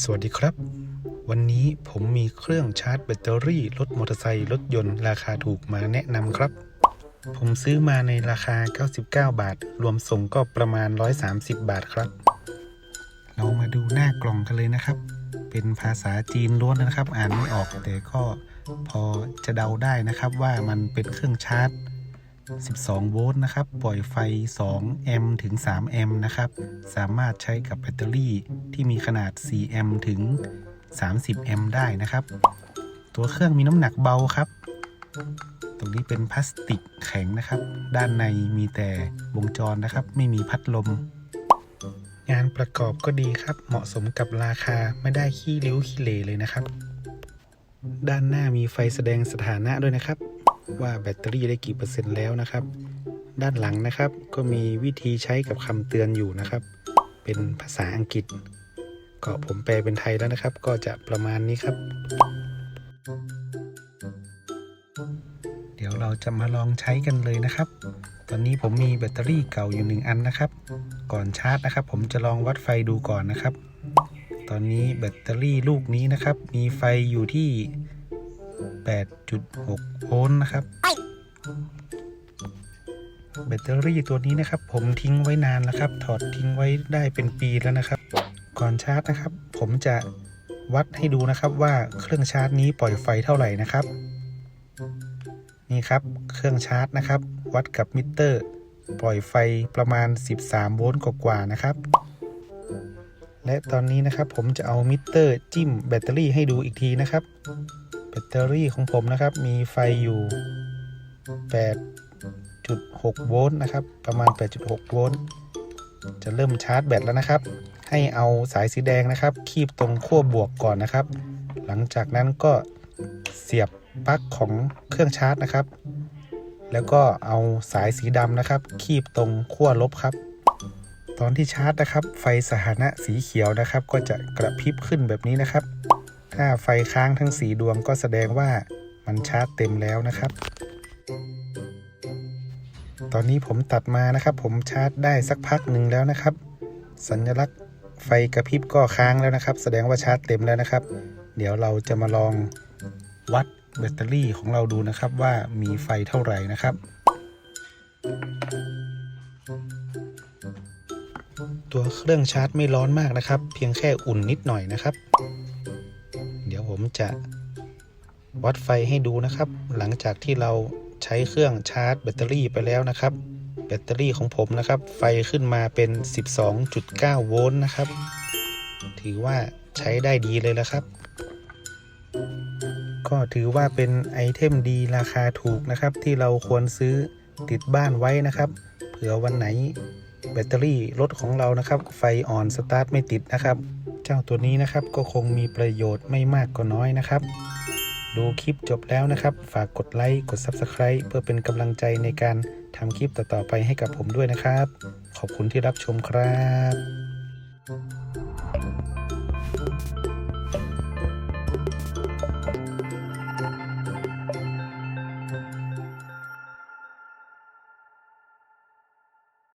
สวัสดีครับ วันนี้ผมมีเครื่องชาร์จแบตเตอรี่รถมอเตอร์ไซค์รถยนต์ราคาถูกมาแนะนำครับ ผมซื้อมาในราคา 99 บาท รวมส่งก็ประมาณ 130 บาทครับ เรามาดูหน้ากล่องกันเลยนะครับ เป็นภาษาจีนล้วนนะครับ อ่านไม่ออกแต่ก็พอจะเดาได้นะครับว่ามันเป็นเครื่องชาร์จ 12 โวลต์นะครับ ปล่อยไฟ 2 แอมป์ถึง 3 แอมป์นะครับ สามารถใช้กับแบตเตอรี่ที่มีขนาด 4 แอมป์ถึง 30 แอมป์ได้นะครับ ตัวเครื่องมีน้ำหนักเบาครับ ตรงนี้เป็นพลาสติกแข็งนะครับ ด้านในมีแต่วงจรนะครับ ไม่มีพัดลม งานประกอบก็ดีครับ เหมาะสมกับราคาไม่ได้ขี้ริ้วขี้เหร่เลยนะครับ ด้านหน้ามีไฟแสดงสถานะด้วยนะครับ ว่าแบตเตอรี่ได้กี่เปอร์เซ็นต์แล้วนะครับ ด้านหลังนะครับก็มีวิธีใช้กับคำเตือนอยู่นะครับ เป็นภาษาอังกฤษ ก็ผมแปลเป็นไทยแล้วนะครับ ก็จะประมาณนี้ครับ เดี๋ยวเราจะมาลองใช้กันเลยนะครับ ตอนนี้ผมมีแบตเตอรี่เก่าอยู่หนึ่งอันนะครับ ก่อนชาร์จนะครับ ผมจะลองวัดไฟดูก่อนนะครับ ตอนนี้แบตเตอรี่ลูกนี้นะครับ มีไฟอยู่ที่ 8.6 โวลต์นะครับ แบตเตอรี่ตัวนี้นะครับ ผมทิ้งไว้นานแล้วครับ ถอดทิ้งไว้ได้เป็นปีแล้วนะครับ ก่อนชาร์จนะครับ ผมจะวัดให้ดูนะครับว่าเครื่องชาร์จนี้ปล่อยไฟเท่าไหร่นะครับ นี่ครับเครื่องชาร์จนะครับ วัดกับมิเตอร์ ปล่อยไฟประมาณ 13 โวลต์กว่าๆนะครับ และตอนนี้นะครับผมจะเอามิเตอร์จิ้มแบตเตอรี่ให้ดูอีกทีนะครับแบ ตเตอรี่ของผมนะครับ มีไฟอยู่ 8.6 โวลต์นะครับ ประมาณ 8.6 โวลต์จะเริ่มชาร์จแบตแล้วนะครับ ให้เอาสายสีแดงนะครับ คีบตรงขั้วบวกก่อนนะครับ หลังจากนั้นก็เสียบปลั๊กของเครื่องชาร์จนะครับ แล้วก็เอาสายสีดำนะครับ คีบตรงขั้วลบครับ ตอนที่ชาร์จนะครับ ไฟสถานะสีเขียวนะครับ ก็จะกระพริบขึ้นแบบนี้นะครับ ถ้าไฟค้างทั้งสีดวงก็แสดงว่ามันชาร์จเต็มแล้วนะครับ ตอนนี้ผมตัดมานะครับ ผมชาร์จได้สักพักหนึ่งแล้วนะครับ สัญลักษณ์ไฟกระพริบก็ค้างแล้วนะครับ แสดงว่าชาร์จเต็มแล้วนะครับ เดี๋ยวเราจะมาลองวัดแบตเตอรี่ของเราดูนะครับว่ามีไฟเท่าไหร่นะครับ ตัวเครื่องชาร์จไม่ร้อนมากนะครับ เพียงแค่อุ่นนิดหน่อยนะครับ ดี๋ยวผมจะวัดไฟให้ดูนะครับ หลังจากที่เราใช้เครื่องชาร์จแบตเตอรี่ไปแล้วนะครับ แบตเตอรี่ของผมนะครับ ไฟขึ้นมาเป็น 12.9 โวลต์นะครับ ถือว่าใช้ได้ดีเลยแล้วครับ ก็ถือว่าเป็นไอเทมดีราคาถูกนะครับ ที่เราควรซื้อติดบ้านไว้นะครับ เผื่อวันไหนแบตเตอรี่รถของเรานะครับ ไฟอ่อนสตาร์ทไม่ติดนะครับ เจ้าตัวนี้นะครับ ก็คงมีประโยชน์ไม่มากก็น้อยนะครับ ดูคลิปจบแล้วนะครับ ฝากกดไลค์กด Subscribe เพื่อเป็นกำลังใจในการทำคลิปต่อๆไปให้กับผมด้วยนะครับ ขอบคุณที่รับชมครับ